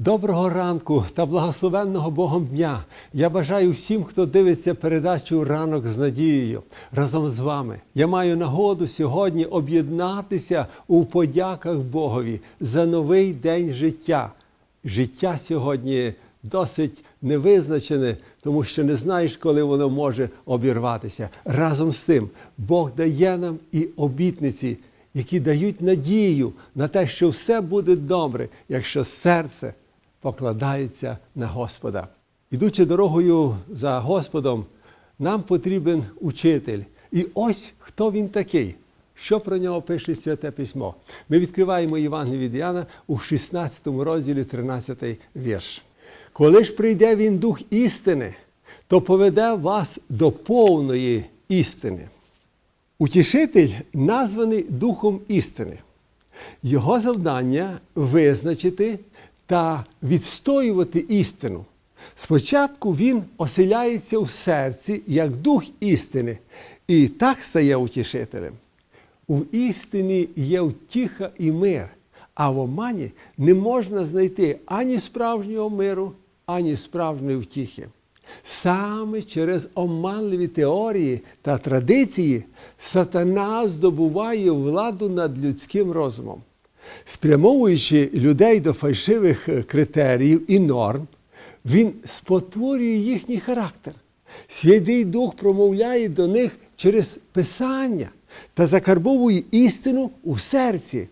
Доброго ранку та благословенного Богом дня. Я бажаю всім, хто дивиться передачу Ранок з надією разом з вами. Я маю нагоду сьогодні об'єднатися у подяках Богові за новий день життя. Життя сьогодні досить невизначене, тому що не знаєш, коли воно може обірватися. Разом з тим, Бог дає нам і обітниці, які дають надію на те, що все буде добре, якщо серце покладається на Господа. Ідучи дорогою за Господом, нам потрібен учитель. І ось хто він такий. Що про нього пише Святе Письмо? Ми відкриваємо Євангеліє від Іоанна у 16 розділі 13 вірш. Коли ж прийде він Дух істини, то поведе вас до повної істини. Утішитель названий Духом істини. Його завдання визначити та відстоювати істину. Спочатку він оселяється в серці як дух істини, і так стає утішителем. У істині є втіха і мир, а в омані не можна знайти ані справжнього миру, ані справжньої втіхи. Саме через оманливі теорії та традиції сатана здобуває владу над людським розумом, спрямовуючи людей до фальшивих е, критеріїв і норм, він спотворює їхній характер. Святий Дух промовляє до них через Писання та закарбовує істину у серці.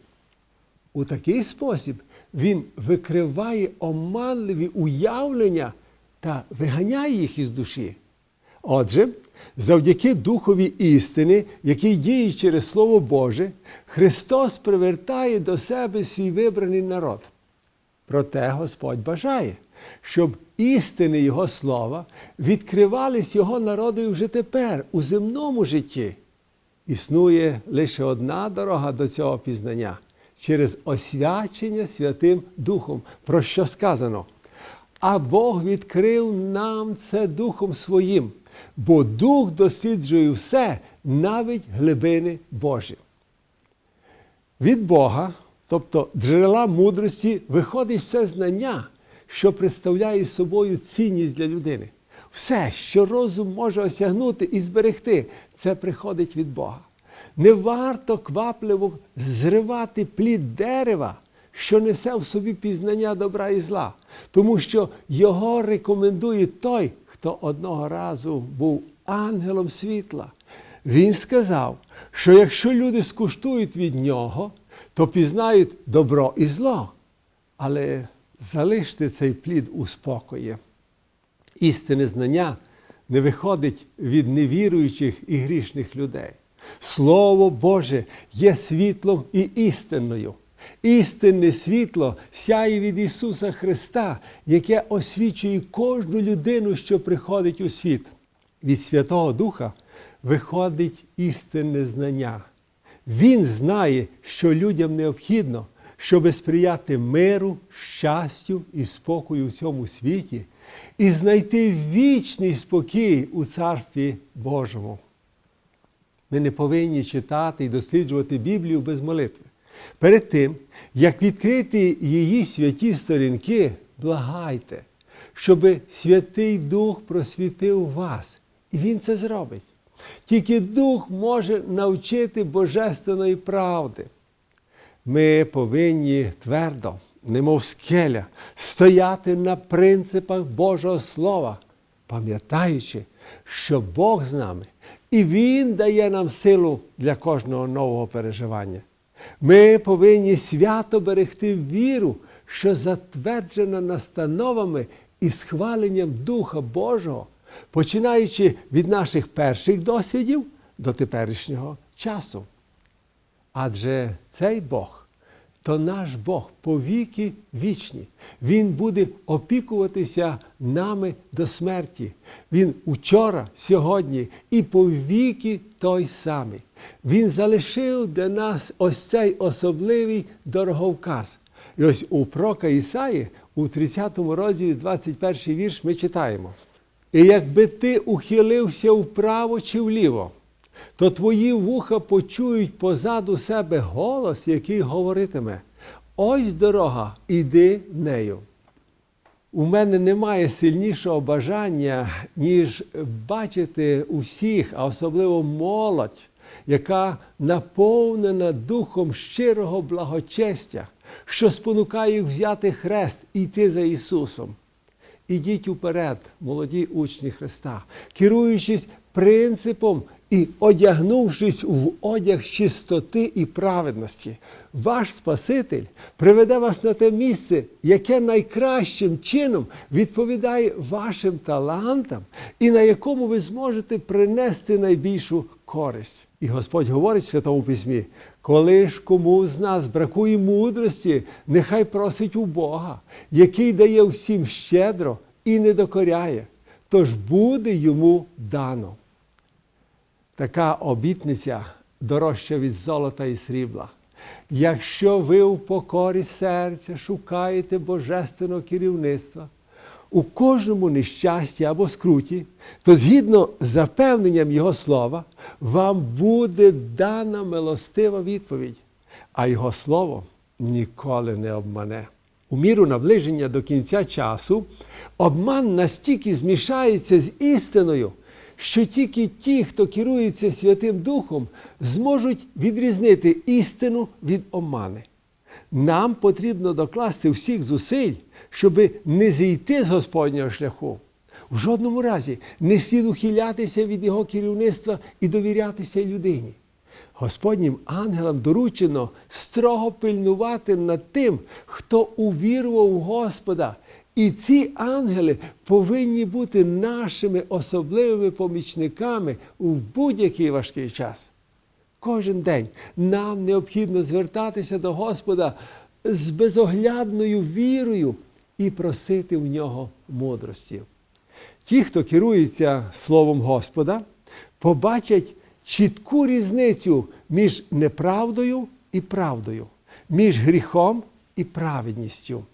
У такий спосіб він викриває оманливі уявлення та виганяє їх із душі. Отже, завдяки Духові істини, який діє через Слово Боже, Христос привертає до себе свій вибраний народ. Проте Господь бажає, щоб істини Його слова відкривались Його народу вже тепер, у земному житті. Існує лише одна дорога до цього пізнання через освячення Святим Духом, про що сказано. А Бог відкрив нам це Духом Своїм, бо Дух досліджує все, навіть глибини Божі. Від Бога, тобто джерела мудрості, виходить все знання, що представляє собою цінність для людини. Все, що розум може осягнути і зберегти, це приходить від Бога. Не варто квапливо зривати плід дерева, що несе в собі пізнання добра і зла, тому що його рекомендує той, хто одного разу був ангелом світла. Він сказав, що якщо люди скуштують від нього, то пізнають добро і зло. Але залиште цей плід у спокої. Істинне знання не виходить від невіруючих і грішних людей. Слово Боже є світлом і істинною. Істинне світло сяє від Ісуса Христа, яке освічує кожну людину, що приходить у світ. Від Святого Духа виходить істинне знання. Він знає, що людям необхідно, щоб сприяти миру, щастю і спокою в цьому світі і знайти вічний спокій у Царстві Божому. Ми не повинні читати і досліджувати Біблію без молитви. Перед тим, як відкрити її святі сторінки, благайте, щоб Святий Дух просвітив вас. І Він це зробить. Тільки Дух може навчити божественної правди. Ми повинні твердо, немов скеля, стояти на принципах Божого Слова, пам'ятаючи, що Бог з нами, і Він дає нам силу для кожного нового переживання. Ми повинні свято берегти віру, що затверджена настановами і схваленням Духа Божого, починаючи від наших перших досвідів до теперішнього часу. Адже цей Бог то наш Бог повіки вічні. Він буде опікуватися нами до смерті. Він учора, сьогодні і повіки той самий. Він залишив для нас ось цей особливий дороговказ. І ось у Прока Ісаї, у 30 розділі 21 вірш, ми читаємо. І якби ти ухилився вправо чи вліво, то твої вуха почують позаду себе голос, який говоритиме: ось дорога, іди нею. У мене немає сильнішого бажання, ніж бачити усіх, а особливо молодь, яка наповнена духом щирого благочестя, що спонукає їх взяти хрест і йти за Ісусом. Ідіть уперед, молоді учні Христа, керуючись принципом і одягнувшись в одяг чистоти і праведності. Ваш Спаситель приведе вас на те місце, яке найкращим чином відповідає вашим талантам і на якому ви зможете принести найбільшу користь. І Господь говорить в Святому Письмі: коли ж кому з нас бракує мудрості, нехай просить у Бога, який дає всім щедро і не докоряє, тож буде йому дано. Така обітниця дорожча від золота і срібла. Якщо ви у покорі серця шукаєте божественного керівництва у кожному нещасті або скруті, то згідно з запевненням Його слова, вам буде дана милостива відповідь, а Його слово ніколи не обмане. У міру наближення до кінця часу обман настільки змішається з істиною, що тільки ті, хто керується Святим Духом, зможуть відрізнити істину від омани. Нам потрібно докласти всіх зусиль, щоби не зійти з Господнього шляху. В жодному разі не слід ухилятися від його керівництва і довірятися людині. Господнім ангелам доручено строго пильнувати над тим, хто увірував у Господа. І ці ангели повинні бути нашими особливими помічниками у будь-який важкий час. Кожен день нам необхідно звертатися до Господа з безоглядною вірою і просити в нього мудрості. Ті, хто керується Словом Господа, побачать чітку різницю між неправдою і правдою, між гріхом і праведністю.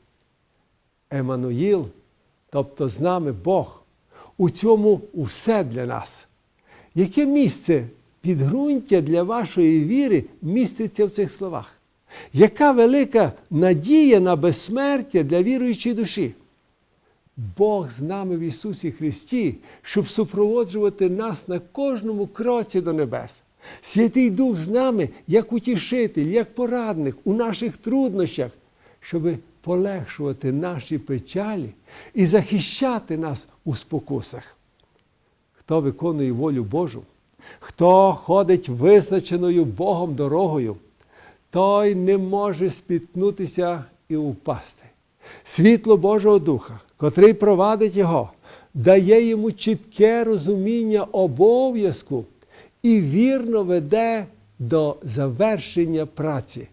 Еммануїл, тобто з нами Бог, у цьому усе для нас. Яке місце підґрунтя для вашої віри міститься в цих словах? Яка велика надія на безсмертя для віруючої душі? Бог з нами в Ісусі Христі, щоб супроводжувати нас на кожному кроці до небес. Святий Дух з нами як утішитель, як порадник у наших труднощах, щоб полегшувати наші печалі і захищати нас у спокусах. Хто виконує волю Божу, хто ходить визначеною Богом дорогою, той не може спіткнутися і упасти. Світло Божого Духа, котрий провадить його, дає йому чітке розуміння обов'язку і вірно веде до завершення праці,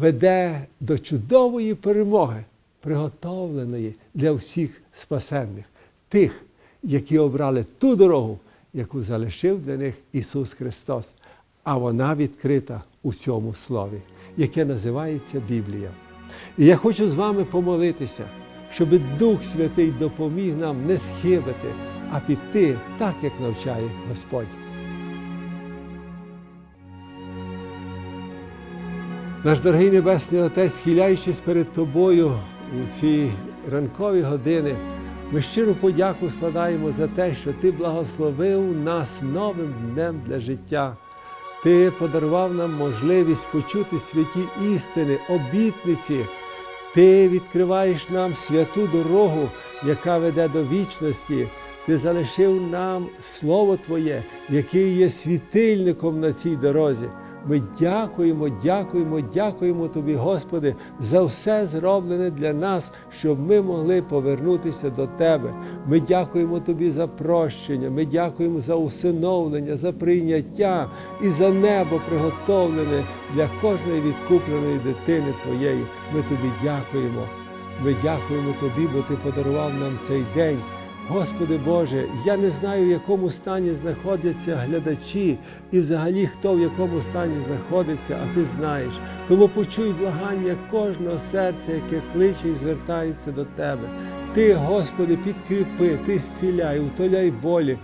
веде до чудової перемоги, приготовленої для всіх спасенних, тих, які обрали ту дорогу, яку залишив для них Ісус Христос. А вона відкрита у цьому слові, яке називається Біблія. І я хочу з вами помолитися, щоб Дух Святий допоміг нам не схибити, а піти так, як навчає Господь. Наш дорогий Небесний Отець, схиляючись перед Тобою у ці ранкові години, ми щиру подяку складаємо за те, що Ти благословив нас новим днем для життя. Ти подарував нам можливість почути святі істини, обітниці. Ти відкриваєш нам святу дорогу, яка веде до вічності. Ти залишив нам Слово Твоє, яке є світильником на цій дорозі. Ми дякуємо, дякуємо, дякуємо Тобі, Господи, за все зроблене для нас, щоб ми могли повернутися до Тебе. Ми дякуємо Тобі за прощення, ми дякуємо за усиновлення, за прийняття і за небо приготовлене для кожної відкупленої дитини Твоєї. Ми Тобі дякуємо. Ми дякуємо Тобі, бо Ти подарував нам цей день. Господи Боже, я не знаю, в якому стані знаходяться глядачі і взагалі хто в якому стані знаходиться, а ти знаєш. Тому почуй благання кожного серця, яке кличе і звертається до Тебе. Ти, Господи, підкріпи, Ти зціляй, утоляй болі.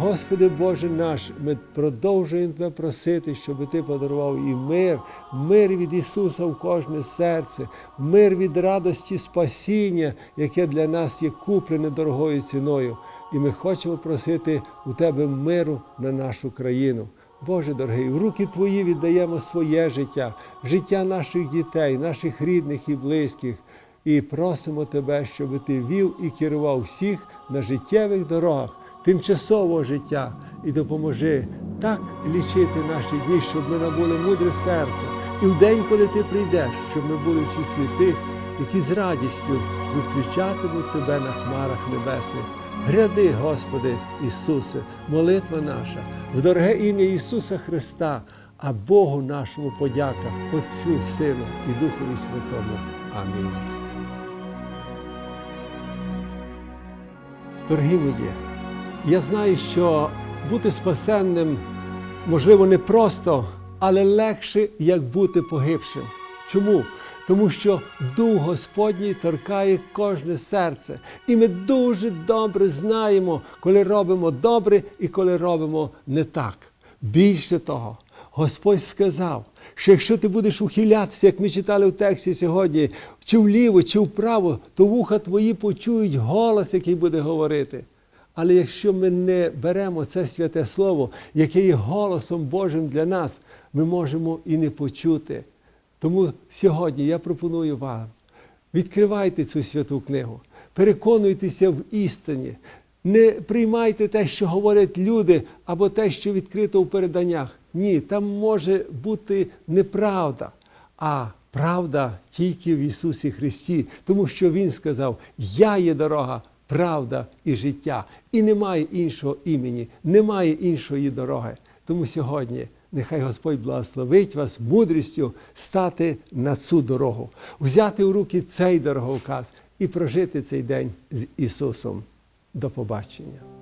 Господи Боже наш, ми продовжуємо Тебе просити, щоб Ти подарував і мир, мир від Ісуса в кожне серце, мир від радості спасіння, яке для нас є куплене дорогою ціною. І ми хочемо просити у Тебе миру на нашу країну. Боже дорогий, в руки Твої віддаємо своє життя, життя наших дітей, наших рідних і близьких. І просимо Тебе, щоб Ти вів і керував всіх на життєвих дорогах тимчасового життя і допоможи так лічити наші дні, щоб ми набули мудре серце. І в день, коли ти прийдеш, щоб ми були в числі тих, які з радістю зустрічатимуть тебе на хмарах небесних. Гряди, Господи Ісусе, молитва наша, в дороге ім'я Ісуса Христа, а Богу нашому подяка, Отцю, Сину і Духові Святому. Амінь. Дорогі мої, я знаю, що бути спасенним можливо не просто, але легше, як бути погибшим. Чому? Тому що Дух Господній торкає кожне серце. І ми дуже добре знаємо, коли робимо добре і коли робимо не так. Більше того, Господь сказав, що якщо ти будеш ухилятися, як ми читали в тексті сьогодні, чи вліво, чи вправо, то вуха твої почують голос, який буде говорити. Але якщо ми не беремо це святе Слово, яке є голосом Божим для нас, ми можемо і не почути. Тому сьогодні я пропоную вам, відкривайте цю святу книгу, переконуйтеся в істині, не приймайте те, що говорять люди, або те, що відкрито у переданнях. Ні, там може бути неправда, а правда тільки в Ісусі Христі, тому що Він сказав: Я є дорога, правда і життя. І немає іншого імені, немає іншої дороги. Тому сьогодні нехай Господь благословить вас мудрістю стати на цю дорогу, взяти у руки цей дороговказ і прожити цей день з Ісусом. До побачення.